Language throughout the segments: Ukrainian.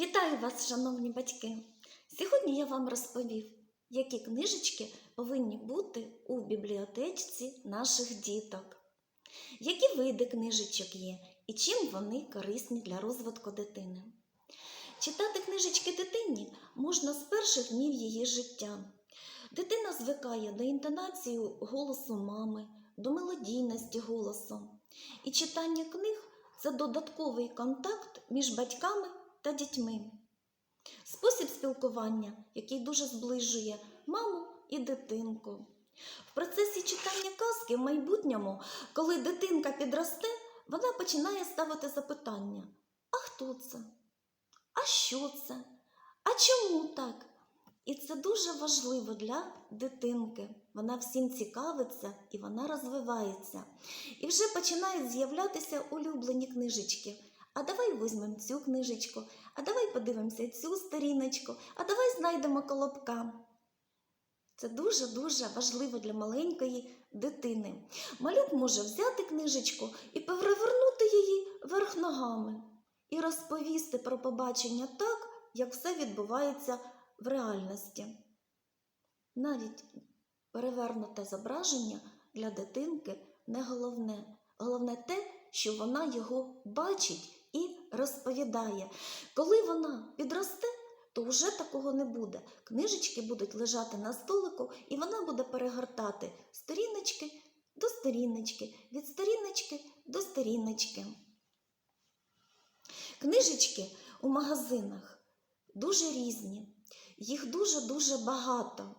Вітаю вас, шановні батьки! Сьогодні я вам розповів, які книжечки повинні бути у бібліотечці наших діток, які види книжечок є і чим вони корисні для розвитку дитини. Читати книжечки дитині можна з перших днів її життя. Дитина звикає до інтонації голосу мами, до мелодійності голосу. І читання книг це додатковий контакт між батьками та дітьми. Спосіб спілкування, який дуже зближує маму і дитинку. В процесі читання казки в майбутньому, коли дитинка підросте, вона починає ставити запитання: а хто це? А що це? А чому так? І це дуже важливо для дитинки. Вона всім цікавиться і вона розвивається. І вже починають з'являтися улюблені книжечки. А давай візьмемо цю книжечку, а давай подивимося цю сторіночку, а давай знайдемо колобка. Це дуже-дуже важливо для маленької дитини. Малюк може взяти книжечку і перевернути її верх ногами і розповісти про побачення так, як все відбувається в реальності. Навіть перевернуте зображення для дитинки не головне. Головне те, що вона його бачить і розповідає. Коли вона підросте, то вже такого не буде. Книжечки будуть лежати на столику, і вона буде перегортати сторіночки до сторіночки, від сторіночки до сторіночки. Книжечки у магазинах дуже різні, їх дуже-дуже багато.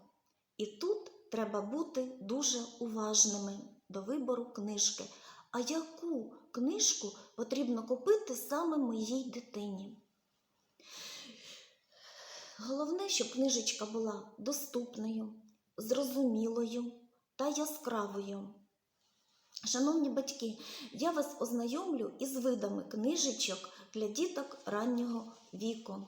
І тут треба бути дуже уважними до вибору книжки. А яку книжку потрібно купити саме моїй дитині? Головне, щоб книжечка була доступною, зрозумілою та яскравою. Шановні батьки, я вас ознайомлю із видами книжечок для діток раннього віку.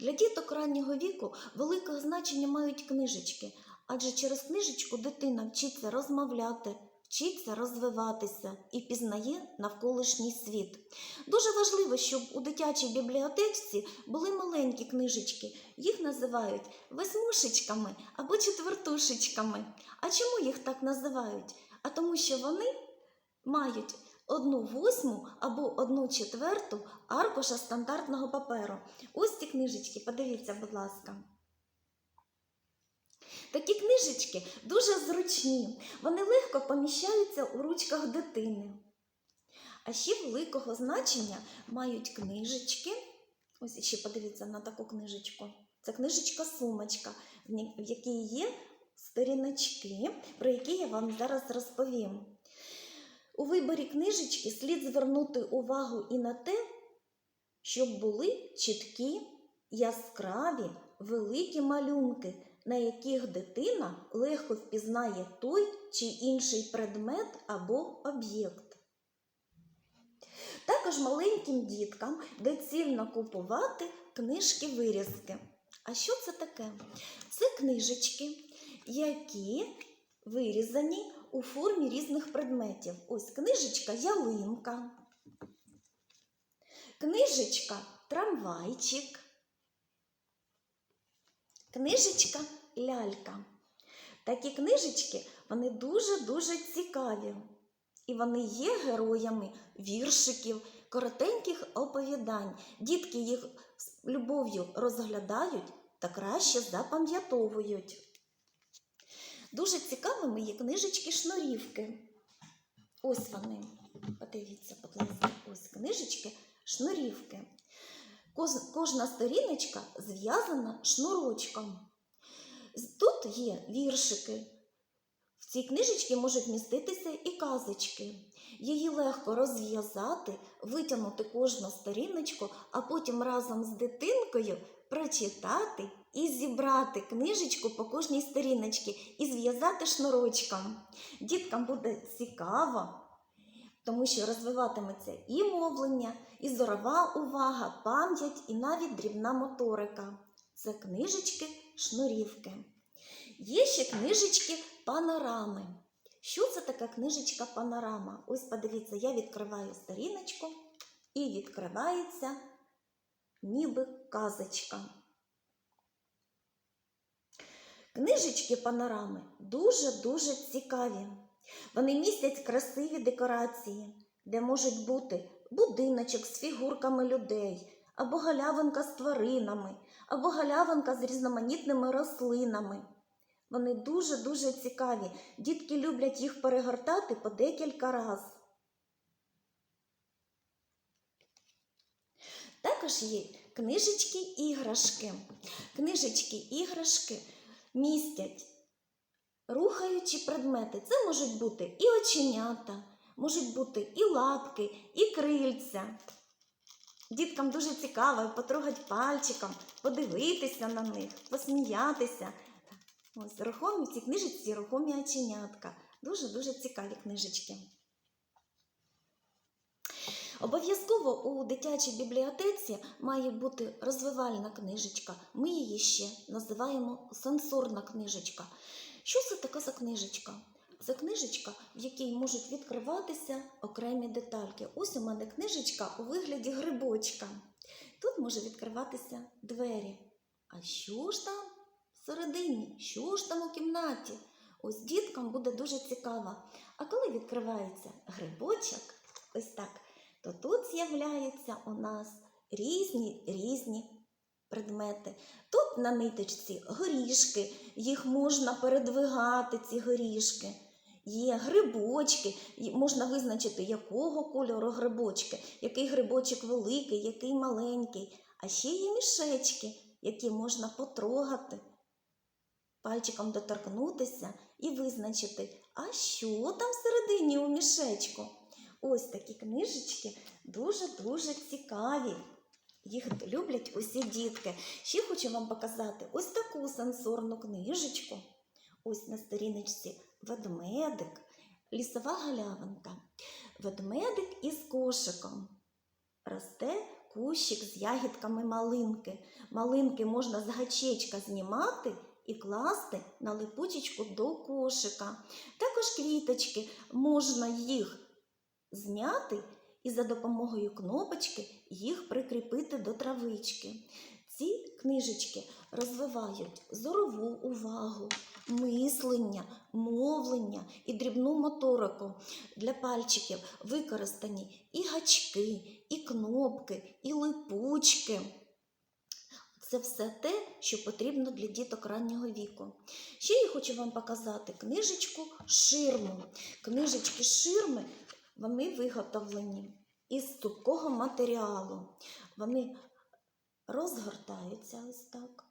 Для діток раннього віку велике значення мають книжечки, адже через книжечку дитина вчиться розмовляти, вчиться розвиватися і пізнає навколишній світ. Дуже важливо, щоб у дитячій бібліотечці були маленькі книжечки. Їх називають восьмушечками або четвертушечками. А чому їх так називають? А тому, що вони мають одну восьму або одну четверту аркуша стандартного паперу. Ось ці книжечки, подивіться, будь ласка. Такі книжечки дуже зручні, вони легко поміщаються у ручках дитини. А ще великого значення мають книжечки. Ось ще подивіться на таку книжечку. Це книжечка-сумочка, в якій є сторіночки, про які я вам зараз розповім. У виборі книжечки слід звернути увагу і на те, щоб були чіткі, яскраві, великі малюнки, на яких дитина легко впізнає той чи інший предмет або об'єкт. Також маленьким діткам доцільно купувати книжки-вирізки. А що це таке? Це книжечки, які вирізані у формі різних предметів. Ось книжечка ялинка, книжечка трамвайчик, книжечка лялька. Такі книжечки вони дуже-дуже цікаві. І вони є героями віршиків, коротеньких оповідань. Дітки їх з любов'ю розглядають та краще запам'ятовують. Дуже цікавими є книжечки-шнурівки. Ось вони. Подивіться, будь ласка, ось книжечки, шнурівки. Кож- Кожна сторіночка зв'язана шнурочком. Тут є віршики. В цій книжечці можуть міститися і казочки. Її легко розв'язати, витягнути кожну сторіночку, а потім разом з дитинкою прочитати і зібрати книжечку по кожній сторіночці і зв'язати шнурочком. Діткам буде цікаво, тому що розвиватиметься і мовлення, і зорова увага, пам'ять, і навіть дрібна моторика. Це книжечки-шнурівки. Є ще книжечки панорами. Що це така книжечка панорама? Ось подивіться, я відкриваю сторіночку і відкривається ніби казочка. Книжечки панорами дуже-дуже цікаві. Вони містять красиві декорації, де можуть бути будиночок з фігурками людей, або галявинка з тваринами, або галявинка з різноманітними рослинами. Вони дуже-дуже цікаві. Дітки люблять їх перегортати по декілька разів. Також є книжечки-іграшки. Книжечки-іграшки містять рухаючі предмети. Це можуть бути і оченята, можуть бути і лапки, і крильця. Діткам дуже цікаво потрогати пальчиком, подивитися на них, посміятися. Ось рухомі в цій книжечці рухомі оченятка. Дуже-дуже цікаві книжечки. Обов'язково у дитячій бібліотеці має бути розвивальна книжечка. Ми її ще називаємо сенсорна книжечка. Що це така за книжечка? Це книжечка, в якій можуть відкриватися окремі детальки. Ось у мене книжечка у вигляді грибочка. Тут може відкриватися двері. А що ж там всередині? Що ж там у кімнаті? Ось діткам буде дуже цікаво. А коли відкривається грибочок, ось так, то тут з'являються у нас різні різні предмети. Тут на ниточці горішки, їх можна передвигати, ці горішки. Є грибочки, можна визначити, якого кольору грибочки, який грибочок великий, який маленький. А ще є мішечки, які можна потрогати, пальчиком доторкнутися і визначити, а що там всередині у мішечку. Ось такі книжечки дуже-дуже цікаві. Їх люблять усі дітки. Ще хочу вам показати ось таку сенсорну книжечку. Ось на сторіночці ведмедик, лісова галявинка. Ведмедик із кошиком. Росте кущик з ягідками малинки. Малинки можна з гачечка знімати і класти на липучечку до кошика. Також квіточки можна їх зняти і за допомогою кнопочки їх прикріпити до травички. Ці книжечки розвивають зорову увагу, мислення, мовлення і дрібну моторику. Для пальчиків використані і гачки, і кнопки, і липучки. Це все те, що потрібно для діток раннього віку. Ще я хочу вам показати книжечку ширму. Книжечки ширми вони виготовлені із цупкого матеріалу. Вони розгортаються ось так.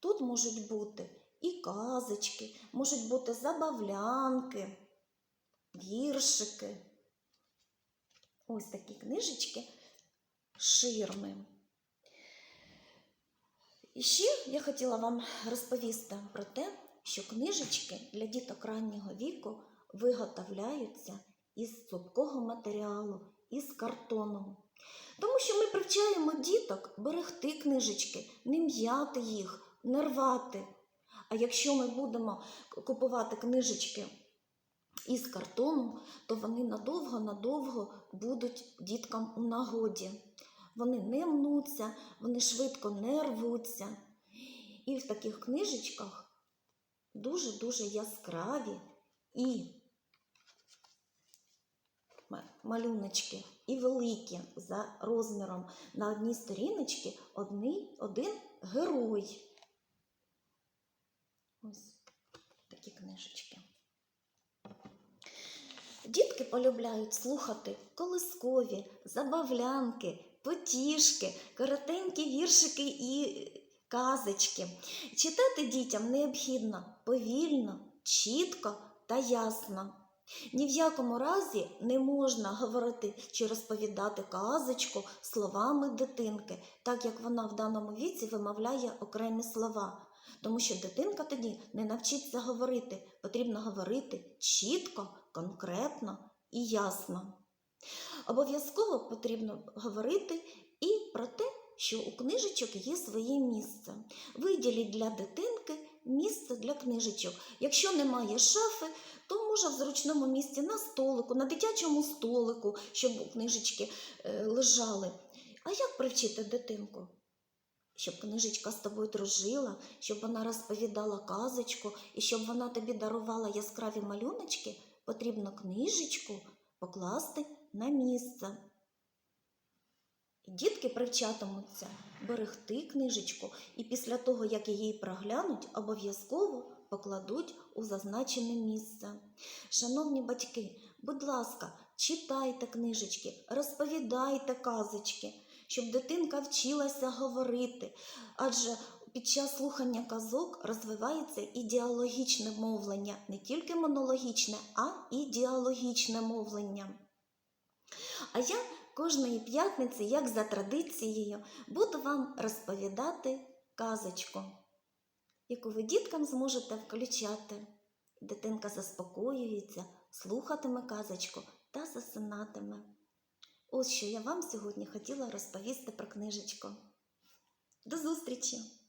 Тут можуть бути і казочки, можуть бути забавлянки, віршики. Ось такі книжечки ширми. І ще я хотіла вам розповісти про те, що книжечки для діток раннього віку виготовляються із цупкого матеріалу, із картону. Тому що ми привчаємо діток берегти книжечки, не м'яти їх, не рвати. А якщо ми будемо купувати книжечки із картону, то вони надовго-надовго будуть діткам у нагоді. Вони не мнуться, вони швидко не рвуться. І в таких книжечках дуже-дуже яскраві і малюночки і великі за розміром на одній сторіночці одний, один герой. Ось такі книжечки. Дітки полюбляють слухати колискові, забавлянки, потішки, коротенькі віршики і казочки. Читати дітям необхідно повільно, чітко та ясно. Ні в якому разі не можна говорити чи розповідати казочку словами дитинки, так як вона в даному віці вимовляє окремі слова. Тому що дитинка тоді не навчиться говорити. Потрібно говорити чітко, конкретно і ясно. Обов'язково потрібно говорити і про те, що у книжечок є своє місце. Виділіть для дитинки місце для книжечок. Якщо немає шафи, то може в зручному місці на столику, на дитячому столику, щоб книжечки е, лежали. А як привчити дитинку? щоб книжечка з тобою дружила, щоб вона розповідала казочку і щоб вона тобі дарувала яскраві малюночки, потрібно книжечку покласти на місце. Дітки привчатимуться берегти книжечку і після того, як її проглянуть, обов'язково покладуть у зазначене місце. Шановні батьки, будь ласка, читайте книжечки, розповідайте казочки, щоб дитинка вчилася говорити, адже під час слухання казок розвивається і діалогічне мовлення, не тільки монологічне, а і діалогічне мовлення. А я кожної п'ятниці, як за традицією, буду вам розповідати казочку, яку ви діткам зможете включати. Дитинка заспокоюється, слухатиме казочку та засинатиме. Ось що я вам сьогодні хотіла розповісти про книжечку. До зустрічі!